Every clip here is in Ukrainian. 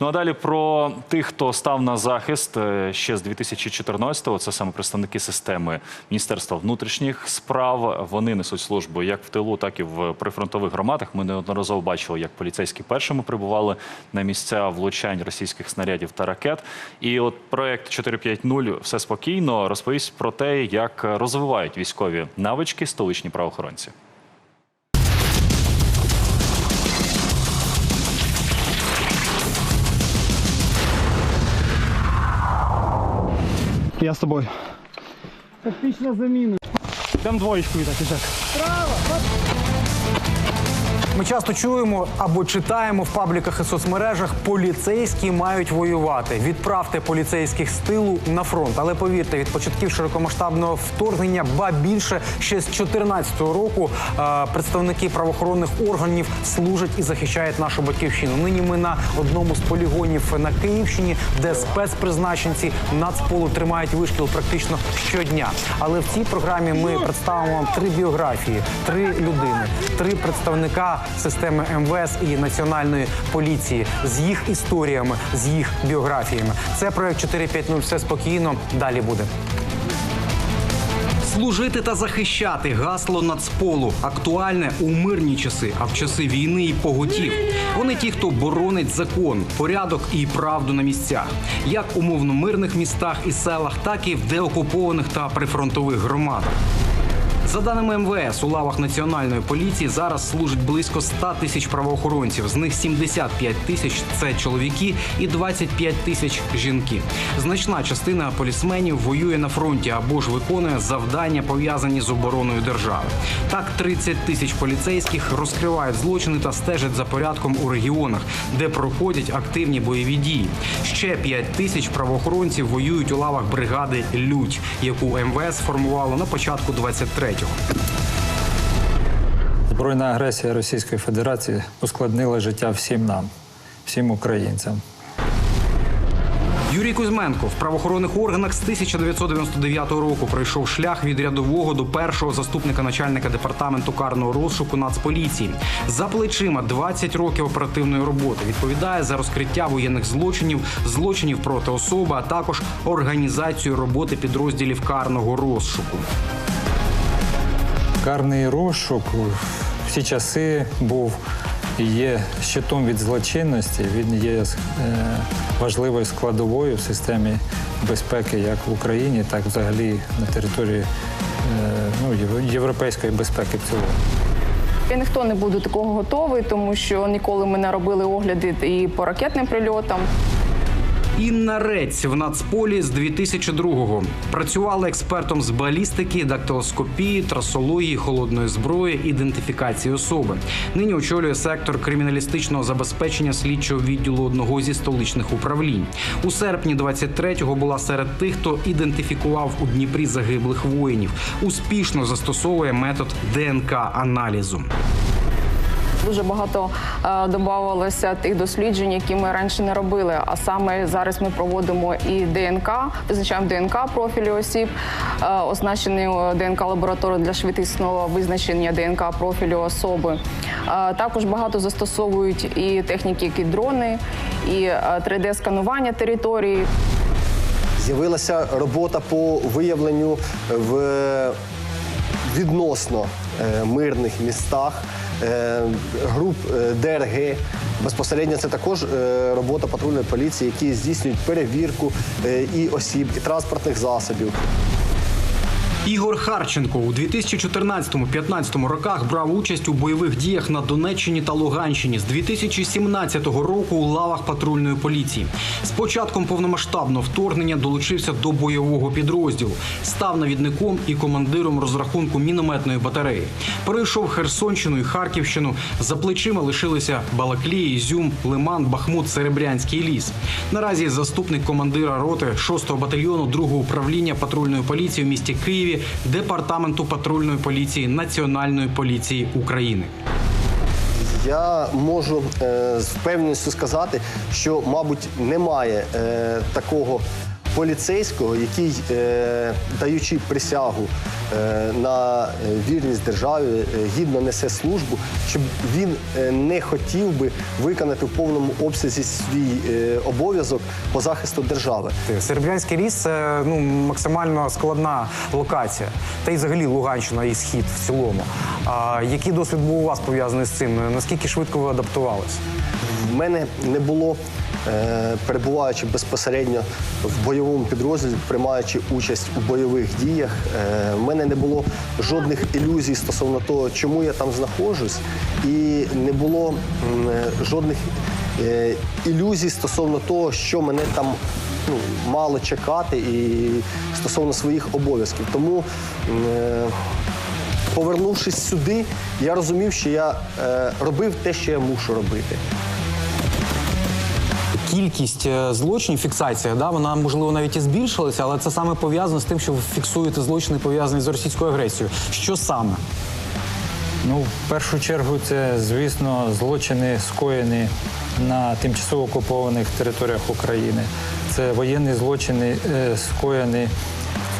Ну а далі про тих, хто став на захист е, ще з 2014-го. Це саме представники системи Міністерства внутрішніх справ. Вони несуть службу як в тилу, так і в прифронтових громадах. Ми неодноразово бачили, як поліцейські першими прибували на місця влучань російських снарядів та ракет. І от проект 450 все спокійно розповість про те, як розвивають військові навички столичні правоохоронці. Я з тобою. Тактична заміна. Там двоєчку так, і так. Ми часто чуємо або читаємо в пабліках і соцмережах поліцейські мають воювати. Відправте поліцейських з тилу на фронт. Але повірте, від початків широкомасштабного вторгнення, ба більше ще з 2014 року е, представники правоохоронних органів служать і захищають нашу батьківщину. Нині ми на одному з полігонів на Київщині, де спецпризначенці Нацполу тримають вишкіл практично щодня. Але в цій програмі ми представимо вам три біографії, три людини, три представника системи МВС і національної поліції з їх історіями, з їх біографіями. Це проект 450 все спокійно. Далі буде. Служити та захищати гасло нацполу актуальне у мирні часи, а в часи війни і поготів. Вони ті, хто боронить закон, порядок і правду на місцях, як умовно мирних містах і селах, так і в деокупованих та прифронтових громадах. За даними МВС, у лавах національної поліції зараз служить близько 100 тисяч правоохоронців. З них 75 тисяч це чоловіки і 25 тисяч жінки. Значна частина полісменів воює на фронті або ж виконує завдання пов'язані з обороною держави. Так, 30 тисяч поліцейських розкривають злочини та стежать за порядком у регіонах, де проходять активні бойові дії. Ще 5 тисяч правоохоронців воюють у лавах бригади Лють, яку МВС формувало на початку 23-го. Збройна агресія Російської Федерації ускладнила життя всім нам, всім українцям. Юрій Кузьменко в правоохоронних органах з 1999 року пройшов шлях від рядового до першого заступника начальника департаменту карного розшуку Нацполіції. За плечима 20 років оперативної роботи. Відповідає за розкриття воєнних злочинів, злочинів проти особи, а також організацію роботи підрозділів карного розшуку. Карний розшук всі часи був і є щитом від злочинності. Він є е, важливою складовою в системі безпеки як в Україні, так взагалі на території е, ну, європейської безпеки в цілому. Я ніхто не буде такого готовий, тому що ніколи ми не робили огляди і по ракетним прильотам. Інна Рець в Нацполі з 2002-го. Працювала експертом з балістики, дактилоскопії, трасології, холодної зброї, ідентифікації особи. Нині очолює сектор криміналістичного забезпечення слідчого відділу одного зі столичних управлінь. У серпні 23-го була серед тих, хто ідентифікував у Дніпрі загиблих воїнів. Успішно застосовує метод ДНК-аналізу. Дуже багато е, додавалося тих досліджень, які ми раніше не робили. А саме зараз ми проводимо і ДНК, визначаємо ДНК профілі осіб, е, оснащений ДНК лабораторію для швидкісного визначення ДНК профілю особи. Е, також багато застосовують і техніки, які дрони, і е, 3D-сканування території. З'явилася робота по виявленню в відносно е, мирних містах е, груп е, ДРГ. Безпосередньо це також е, робота патрульної поліції, які здійснюють перевірку е, і осіб, і транспортних засобів. Ігор Харченко у 2014-15 роках брав участь у бойових діях на Донеччині та Луганщині з 2017 року у лавах патрульної поліції. З початком повномасштабного вторгнення долучився до бойового підрозділу, став навідником і командиром розрахунку мінометної батареї. Перейшов Херсонщину і Харківщину. За плечима лишилися Балаклія, Ізюм, Лиман, Бахмут, Серебрянський ліс. Наразі заступник командира роти 6-го батальйону 2-го управління патрульної поліції в місті Києві департаменту патрульної поліції Національної поліції України. Я можу е, з впевненістю сказати, що, мабуть, немає е, такого поліцейського, який, е, даючи присягу е, на вірність державі, е, гідно несе службу, щоб він не хотів би виконати в повному обсязі свій обов'язок по захисту держави. Серебрянський ліс це ну максимально складна локація, та й взагалі Луганщина і схід в цілому. А який досвід був у вас пов'язаний з цим? Наскільки швидко ви адаптувалися? В мене не було, перебуваючи безпосередньо в бойовому підрозділі, приймаючи участь у бойових діях, е, в мене не було жодних ілюзій стосовно того, чому я там знаходжусь, і не було е, жодних е, ілюзій стосовно того, що мене там ну, мало чекати, і стосовно своїх обов'язків. Тому е, Повернувшись сюди, я розумів, що я е, робив те, що я мушу робити. Кількість е, злочинів, фіксація, да, вона можливо навіть і збільшилася, але це саме пов'язано з тим, що ви фіксуєте злочини пов'язані з російською агресією. Що саме? Ну, в першу чергу, це, звісно, злочини скоєні на тимчасово окупованих територіях України. Це воєнні злочини, е, скоєні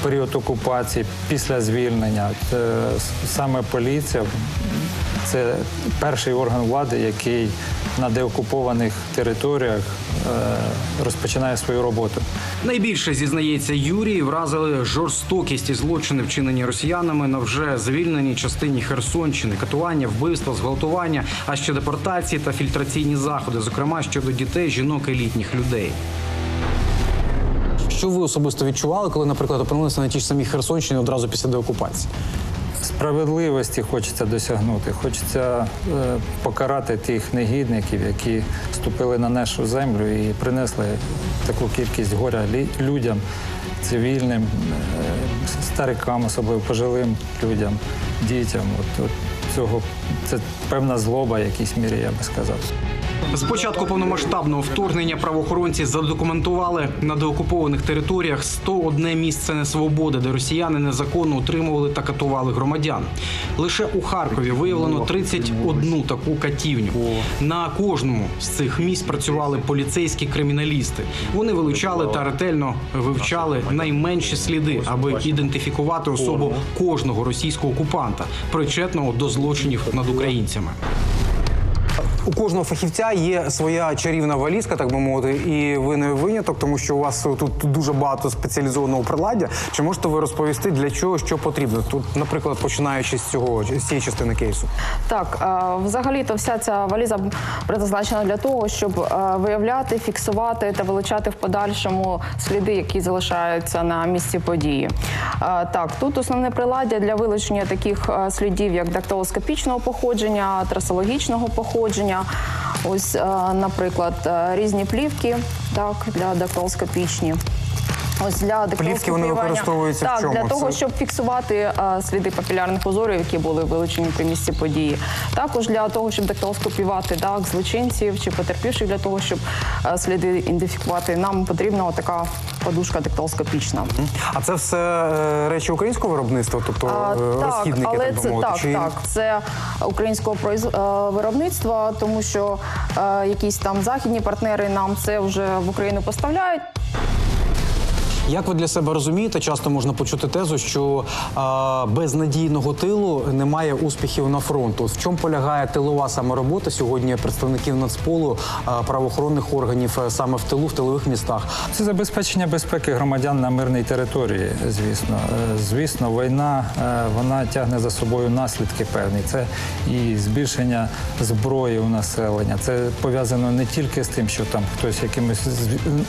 в період окупації, після звільнення. Це саме поліція це перший орган влади, який на деокупованих територіях е, розпочинає свою роботу. Найбільше зізнається Юрій, вразили жорстокість і злочини, вчинені росіянами на вже звільненій частині Херсонщини, катування, вбивства, зґвалтування, а ще депортації та фільтраційні заходи, зокрема щодо дітей, жінок і літніх людей. Що ви особисто відчували, коли, наприклад, опинилися на тій ж самій Херсонщині одразу після деокупації? Справедливості хочеться досягнути. Хочеться е, покарати тих негідників, які вступили на нашу землю і принесли таку кількість горя людям, цивільним, е, старикам, особливо пожилим людям, дітям. От, от цього це певна злоба, в якійсь мірі, я би сказав. З початку повномасштабного вторгнення правоохоронці задокументували на деокупованих територіях 101 місце несвободи, де росіяни незаконно утримували та катували громадян. Лише у Харкові виявлено 31 таку катівню. На кожному з цих місць працювали поліцейські криміналісти. Вони вилучали та ретельно вивчали найменші сліди, аби ідентифікувати особу кожного російського окупанта, причетного до злочинів над українцями. У кожного фахівця є своя чарівна валізка, так би мовити, і ви не виняток, тому що у вас тут дуже багато спеціалізованого приладдя. Чи можете ви розповісти для чого що потрібно? Тут, наприклад, починаючи з цього з цієї частини кейсу. Так, е, взагалі-то вся ця валіза призначена для того, щоб виявляти, фіксувати та вилучати в подальшому сліди, які залишаються на місці події. Так, тут основне приладдя для вилучення таких слідів, як дактилоскопічного походження, трасологічного походження. Ось, е, наприклад, е, різні плівки, так, для дактилоскопічні. Ось для Плівки, вони використовуються в чому? для того, Це- щоб фіксувати е, сліди папілярних узорів, які були вилучені при місці події. Також для того, щоб дактилоскопувати так, злочинців чи потерпівших, для того, щоб сліди ідентифікувати, нам потрібна така подушка дактилоскопічна. А це все е, речі українського виробництва, тобто А, розхідники, так, але так би це мовити. так, чи так, це українського е, виробництва, тому що е, якісь там західні партнери нам це вже в Україну поставляють. Як ви для себе розумієте, часто можна почути тезу, що а, без тилу немає успіхів на фронту. В чому полягає тилова саме робота сьогодні представників Нацполу, а, правоохоронних органів е, саме в тилу, в тилових містах? Це забезпечення безпеки громадян на мирній території, звісно. Е, Звісно, війна е, вона тягне за собою наслідки певні. Це і збільшення зброї у населення. Це пов'язано не тільки з тим, що там хтось якимось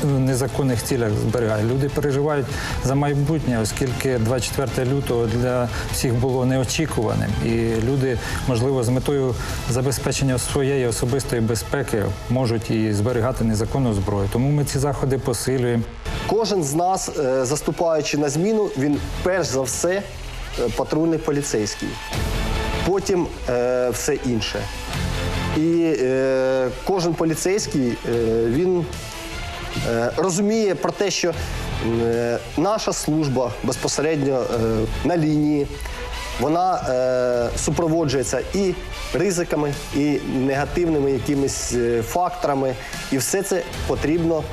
в незаконних цілях зберігає. Люди переживають за майбутнє, оскільки 24 лютого для всіх було неочікуваним. І люди, можливо, з метою забезпечення своєї особистої безпеки можуть і зберігати незаконну зброю. Тому ми ці заходи посилюємо. Кожен з нас, е, заступаючи на зміну, він перш за все е, патрульний поліцейський. Потім е, все інше. І е, кожен поліцейський е, він е, розуміє про те, що наша служба безпосередньо е, на лінії, вона е, супроводжується і ризиками, і негативними якимись е, факторами. І все це потрібно е,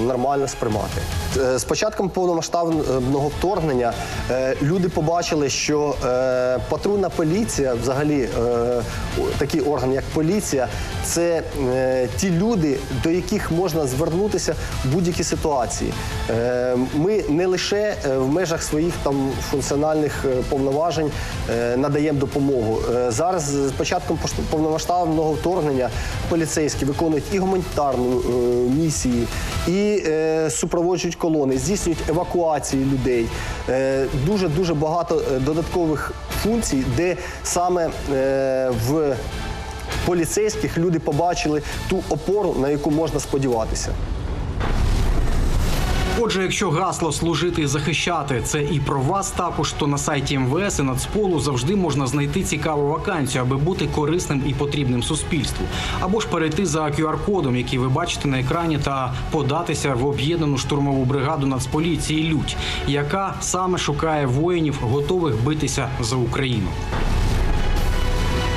нормально сприймати. Е, З початком повномасштабного вторгнення е, люди побачили, що е, патрульна поліція, взагалі е, такий орган, як поліція, це е, ті люди, до яких можна звернутися в будь-якій ситуації. Е, Ми не лише е, в межах своїх там функціональних е, повноважень е, надаємо допомогу. Е, Зараз з початком повномасштабного вторгнення поліцейські виконують і гуманітарну е, місії, і е, супроводжують колони, здійснюють евакуації людей. Е, Дуже дуже багато е, додаткових функцій, де саме е, в поліцейських люди побачили ту опору, на яку можна сподіватися. Отже, якщо гасло служити і захищати це і про вас також, то на сайті МВС і Нацполу завжди можна знайти цікаву вакансію, аби бути корисним і потрібним суспільству, або ж перейти за QR-кодом, який ви бачите на екрані, та податися в об'єднану штурмову бригаду Нацполіції Лють, яка саме шукає воїнів, готових битися за Україну.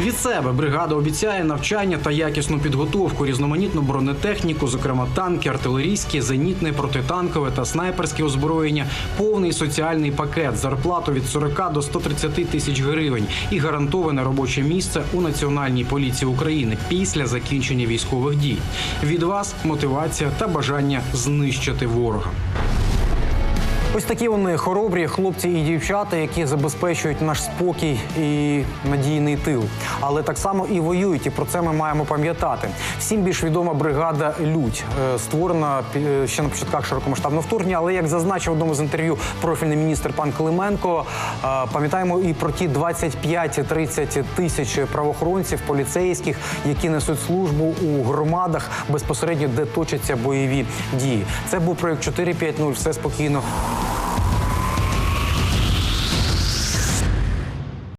Від себе бригада обіцяє навчання та якісну підготовку, різноманітну бронетехніку, зокрема танки, артилерійські, зенітне, протитанкове та снайперське озброєння, повний соціальний пакет, зарплату від 40 до 130 тисяч гривень і гарантоване робоче місце у Національній поліції України після закінчення військових дій. Від вас мотивація та бажання знищити ворога. Ось такі вони хоробрі хлопці і дівчата, які забезпечують наш спокій і надійний тил. Але так само і воюють, і про це ми маємо пам'ятати. Всім більш відома бригада Людь е, створена е, ще на початках широкомасштабного вторгнення. Але як зазначив в одному з інтерв'ю профільний міністр пан Клименко, е, пам'ятаємо і про ті 25-30 тисяч правоохоронців, поліцейських, які несуть службу у громадах безпосередньо, де точаться бойові дії. Це був проект 4.5.0. Все спокійно.